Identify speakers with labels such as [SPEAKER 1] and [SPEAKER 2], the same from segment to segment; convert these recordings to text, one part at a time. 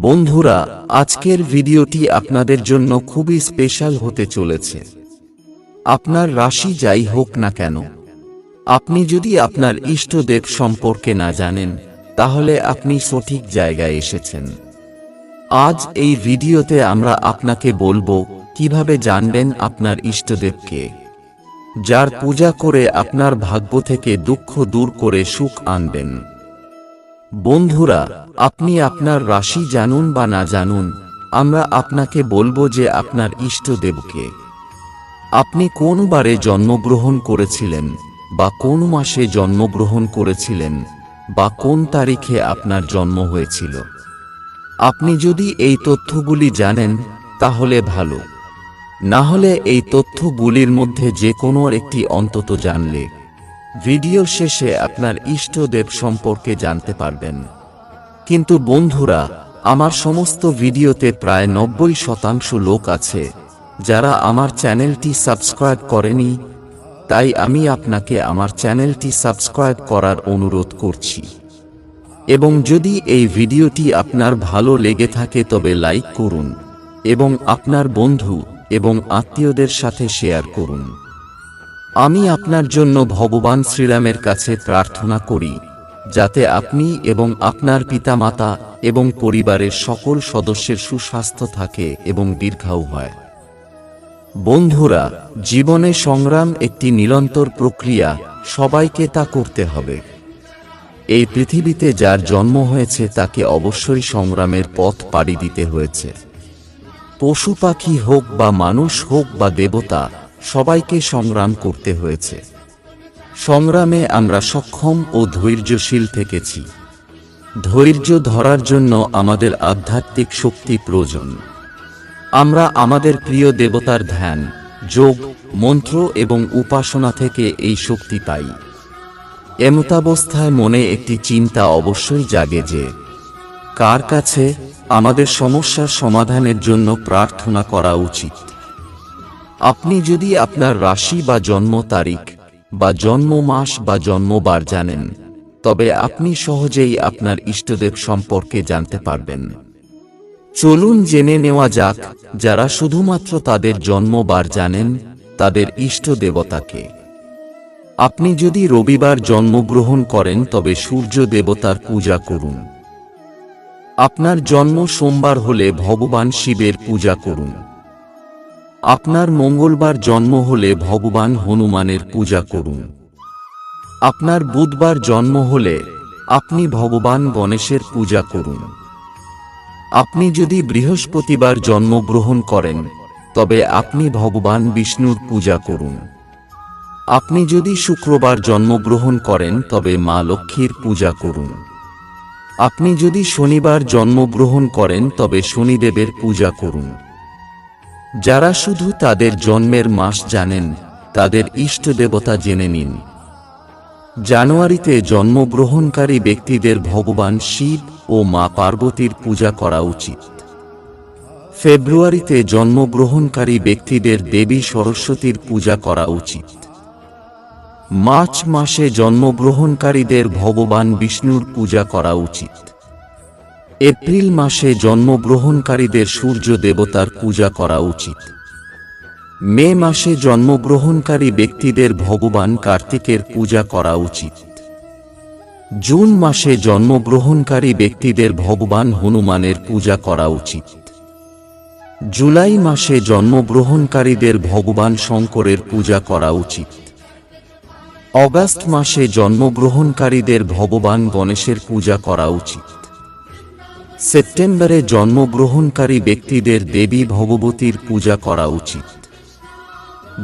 [SPEAKER 1] বন্ধুরা, আজকের ভিডিওটি আপনাদের জন্য খুবই স্পেশাল হতে চলেছে। আপনার রাশি যাই হোক না কেন, আপনি যদি আপনার ইষ্টদেব সম্পর্কে না জানেন, তাহলে আপনি সঠিক জায়গায় এসেছেন। আজ এই ভিডিওতে আমরা আপনাকে বলব, কীভাবে জানবেন আপনার ইষ্টদেবকে? যার পূজা করে আপনার ভাগ্য থেকে দুঃখ দূর করে সুখ আনবেন। বন্ধুরা, আপনি আপনার রাশি জানুন বা না জানুন, আমরা আপনাকে বলব যে আপনার ইষ্টদেবকে আপনি কোন বারে জন্মগ্রহণ করেছিলেন, বা কোন মাসে জন্মগ্রহণ করেছিলেন, বা কোন তারিখে আপনার জন্ম হয়েছিল। আপনি যদি এই তথ্যগুলি জানেন, তাহলে ভালো। না হলে এই তথ্যগুলির মধ্যে যে কোনো একটি অন্তত জানলে। ভিডিও শেষে আপনার ইষ্টদেব সম্পর্কে জানতে পারবেন। কিন্তু বন্ধুরা, আমার সমস্ত ভিডিওতে প্রায় নব্বই শতাংশ লোক আছে, যারা আমার চ্যানেলটি সাবস্ক্রাইব করেনি, তাই আমি আপনাকে আমার চ্যানেলটি সাবস্ক্রাইব করার অনুরোধ করছি। এবং যদি এই ভিডিওটি আপনার ভালো লেগে থাকে তবে লাইক করুন, এবং আপনার বন্ধু এবং আত্মীয়দের সাথে শেয়ার করুন। আমি আপনার জন্য ভগবান শ্রীরামের কাছে প্রার্থনা করি, যাতে আপনি এবং আপনার পিতামাতা এবং পরিবারের সকল সদস্যের সুস্বাস্থ্য থাকে এবং দীর্ঘায়ু হয়। বন্ধুরা, জীবনে সংগ্রাম একটি নিরন্তর প্রক্রিয়া, সবাইকে তা করতে হবে। এই পৃথিবীতে যার জন্ম হয়েছে তাকে অবশ্যই সংগ্রামের পথ পাড়ি দিতে হয়েছে। পশু পাখি হোক বা মানুষ হোক বা দেবতা সবাইকে সংগ্রাম করতে হয়েছে। সংগ্রামে আমরা সক্ষম ও ধৈর্যশীল থেকেছি। ধৈর্য ধরার জন্য আমাদের আধ্যাত্মিক শক্তি প্রয়োজন। আমরা আমাদের প্রিয় দেবতার ধ্যান, যোগ, মন্ত্র এবং উপাসনা থেকে এই শক্তি পাই। এমতাবস্থায় মনে একটি চিন্তা অবশ্যই জাগে যে, কার কাছে আমাদের সমস্যার সমাধানের জন্য প্রার্থনা করা উচিত? আপনি যদি আপনার রাশি বা জন্ম তারিখ, বা জন্ম মাস বা জন্মবার জানেন, তবে আপনি সহজেই আপনার ইষ্টদেব সম্পর্কে জানতে পারবেন। চলুন জেনে নেওয়া যাক, যারা শুধুমাত্র তাদের জন্মবার জানেন, তাদের ইষ্ট দেবতাকে আপনি যদি রবিবার জন্মগ্রহণ করেন, তবে সূর্য দেবতার পূজা করুন। আপনার জন্ম সোমবার হলে ভগবান শিবের পূজা করুন। আপনার মঙ্গলবার জন্ম হলে ভগবান হনুমানের পূজা করুন। আপনার বুধবার জন্ম হলে আপনি ভগবান গণেশের পূজা করুন। আপনি যদি বৃহস্পতিবার জন্মগ্রহণ করেন, তবে আপনি ভগবান বিষ্ণুর পূজা করুন। আপনি যদি শুক্রবার জন্মগ্রহণ করেন, তবে মা লক্ষ্মীর পূজা করুন। আপনি যদি শনিবার জন্মগ্রহণ করেন, তবে শনিদেবের পূজা করুন। যারা শুধু তাদের জন্মের মাস জানেন, তাদের ইষ্ট দেবতা জেনে নিন। জানুয়ারিতে জন্মগ্রহণকারী ব্যক্তিদের ভগবান শিব ও মা পার্বতীর পূজা করা উচিত। ফেব্রুয়ারিতে জন্মগ্রহণকারী ব্যক্তিদের দেবী সরস্বতীর পূজা করা উচিত। মার্চ মাসে জন্মগ্রহণকারীদের ভগবান বিষ্ণুর পূজা করা উচিত। এপ্রিল মাসে জন্মগ্রহণকারীদের সূর্য দেবতার পূজা করা উচিত। মে মাসে জন্মগ্রহণকারী ব্যক্তিদের ভগবান কার্তিকের পূজা করা উচিত। জুন মাসে জন্মগ্রহণকারী ব্যক্তিদের ভগবান হনুমানের পূজা করা উচিত। জুলাই মাসে জন্মগ্রহণকারীদের ভগবান শঙ্করের পূজা করা উচিত। অগাস্ট মাসে জন্মগ্রহণকারীদের ভগবান গণেশের পূজা করা উচিত। সেপ্টেম্বরে জন্মগ্রহণকারী ব্যক্তিদের দেবী ভগবতীর পূজা করা উচিত।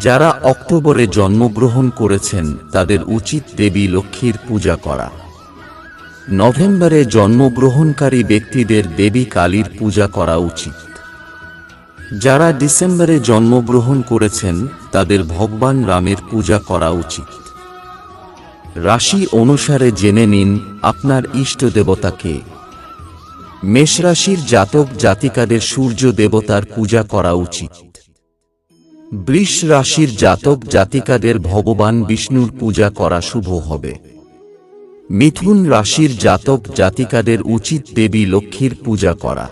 [SPEAKER 1] যারা অক্টোবরে জন্মগ্রহণ করেছেন, তাদের উচিত দেবী লক্ষ্মীর পূজা করা। নভেম্বরে জন্মগ্রহণকারী ব্যক্তিদের দেবী কালীর পূজা করা উচিত। যারা ডিসেম্বরে জন্মগ্রহণ করেছেন, তাদের ভগবান রামের পূজা করা উচিত। রাশি অনুসারে জেনে নিন, আপনার ইষ্ট দেবতাকে মেষরাশির জাতক জাতিকাদের সূর্য দেবতার পূজা করা উচিত। বৃষ রাশির জাতক জাতিকাদের ভগবান বিষ্ণুর পূজা করা শুভ হবে। মিথুন রাশির জাতক জাতিকাদের উচিত দেবী লক্ষ্মীর পূজা করা।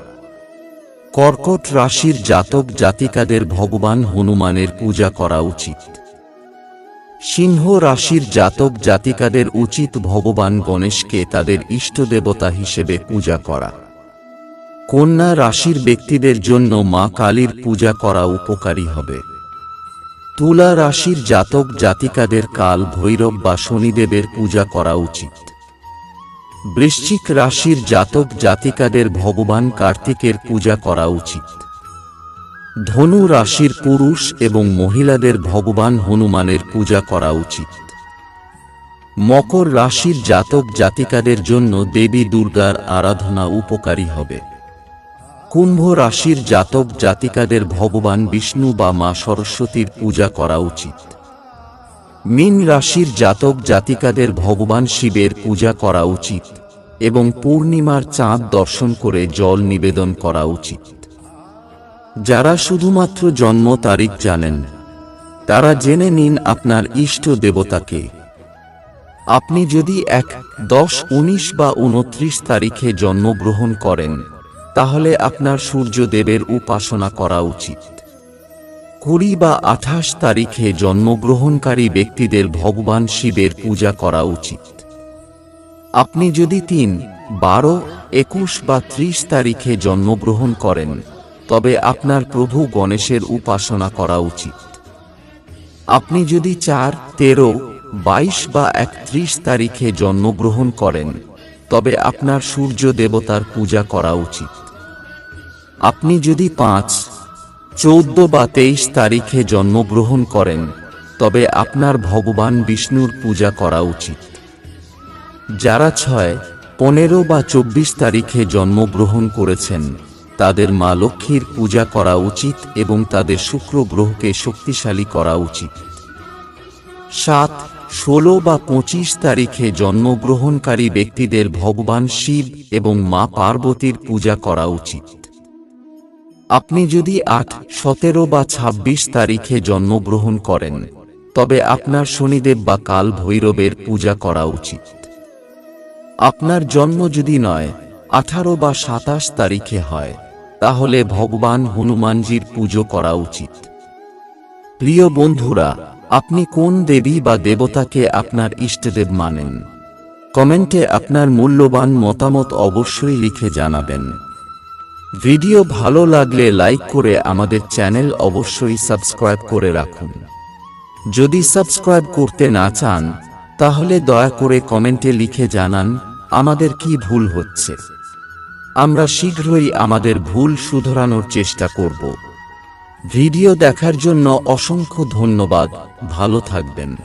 [SPEAKER 1] কর্কট রাশির জাতক জাতিকাদের ভগবান হনুমানের পূজা করা উচিত। সিংহ রাশির জাতক জাতিকাদের উচিত ভগবান গণেশকে তাদের ইষ্ট দেবতা হিসেবে পূজা করা। কন্যা রাশির ব্যক্তিদের জন্য মা কালীর পূজা করা উপকারী হবে। তুলা রাশির জাতক জাতিকাদের কাল ভৈরব বা শনিদেবের পূজা করা উচিত। বৃশ্চিক রাশির জাতক জাতিকাদের ভগবান কার্তিকের পূজা করা উচিত। ধনু রাশির পুরুষ এবং মহিলাদের ভগবান হনুমানের পূজা করা উচিত। মকর রাশির জাতক জাতিকাদের জন্য দেবী দুর্গার আরাধনা উপকারী হবে। কুম্ভ রাশির জাতক জাতিকাদের ভগবান বিষ্ণু বা মা সরস্বতীর পূজা করা উচিত। মীন রাশির জাতক জাতিকাদের ভগবান শিবের পূজা করা উচিত এবং পূর্ণিমার চাঁদ দর্শন করে জল নিবেদন করা উচিত। যারা শুধুমাত্র জন্ম তারিখ জানেন, তারা জেনে নিন আপনার ইষ্ট দেবতাকে। আপনি যদি এক দশ উনিশ বা উনত্রিশ তারিখে জন্মগ্রহণ করেন তাহলে আপনার সূর্যদেবের উপাসনা করা উচিত। কুড়ি বা আঠাশ তারিখে জন্মগ্রহণকারী ব্যক্তিদের ভগবান শিবের পূজা করা উচিত। আপনি যদি তিন, বারো, একুশ বা ত্রিশ তারিখে জন্মগ্রহণ করেন, তবে আপনার প্রভু গণেশের উপাসনা করা উচিত। আপনি যদি চার, তেরো, বাইশ বা একত্রিশ তারিখে জন্মগ্রহণ করেন, তবে আপনার সূর্য দেবতার পূজা করা উচিত। আপনি যদি পাঁচ, চৌদ্দ বা তেইশ তারিখে জন্মগ্রহণ করেন, তবে আপনার ভগবান বিষ্ণুর পূজা করা উচিত। যারা ছয়, পনেরো বা চব্বিশ তারিখে জন্মগ্রহণ করেছেন, তাদের মা লক্ষ্মীর পূজা করা উচিত এবং তাদের শুক্র গ্রহকে শক্তিশালী করা উচিত। সাত, ষোলো বা পঁচিশ তারিখে জন্মগ্রহণকারী ব্যক্তিদের ভগবান শিব এবং মা পার্বতীর পূজা করা উচিত। আপনি যদি আট, সতেরো বা ২৬ তারিখে জন্মগ্রহণ করেন, তবে আপনার শনিদেব বা কাল ভৈরবের পূজা করা উচিত। আপনার জন্ম যদি নয়, আঠারো বা সাতাশ তারিখে হয়, তাহলে ভগবান হনুমানজির পুজো করা উচিত। প্রিয় বন্ধুরা, আপনি কোন দেবী বা দেবতাকে আপনার ইষ্টদেব মানেন? কমেন্টে আপনার মূল্যবান মতামত অবশ্যই লিখে জানাবেন। ভিডিও ভালো লাগলে লাইক করে আমাদের চ্যানেল অবশ্যই সাবস্ক্রাইব করে রাখুন। যদি সাবস্ক্রাইব করতে না চান, তাহলে দয়া করে কমেন্টে লিখে জানান আমাদের কি ভুল হচ্ছে। আমরা শীঘ্রই আমাদের ভুল শুধরানোর চেষ্টা করব। ভিডিও দেখার জন্য অসংখ্য ধন্যবাদ, ভালো থাকবেন।